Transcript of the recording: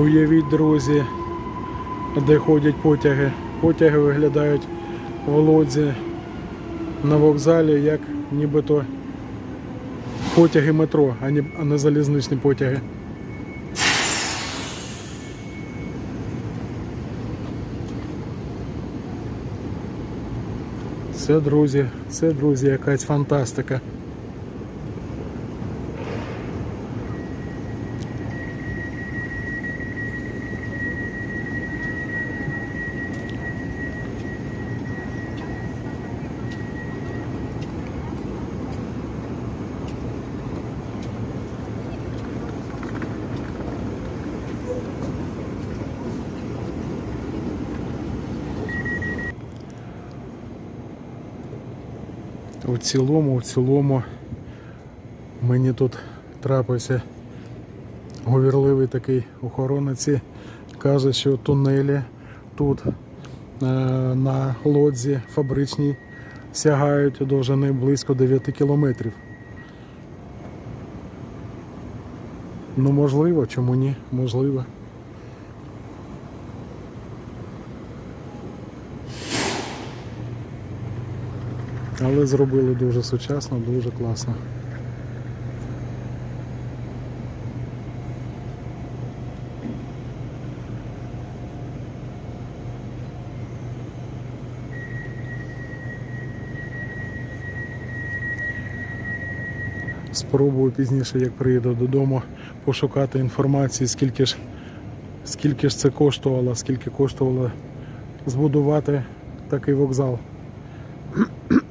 Уявіть, друзі, де ходять потяги. Потяги виглядають в лодзі на вокзалі, як нібито потяги метро, а не, залізничні потяги. Це, друзі, це, друзі, якась фантастика. У цілому, в цілому мені тут трапився говірливий такий охоронець. Каже, що тунелі тут е, на лодзі фабричній сягають довжини близько 9 кілометрів. Ну можливо, чому ні? Можливо. Але зробили дуже сучасно, дуже класно. Спробую пізніше, як приїду додому, пошукати інформацію, скільки ж, скільки ж це коштувало, скільки коштувало збудувати такий вокзал.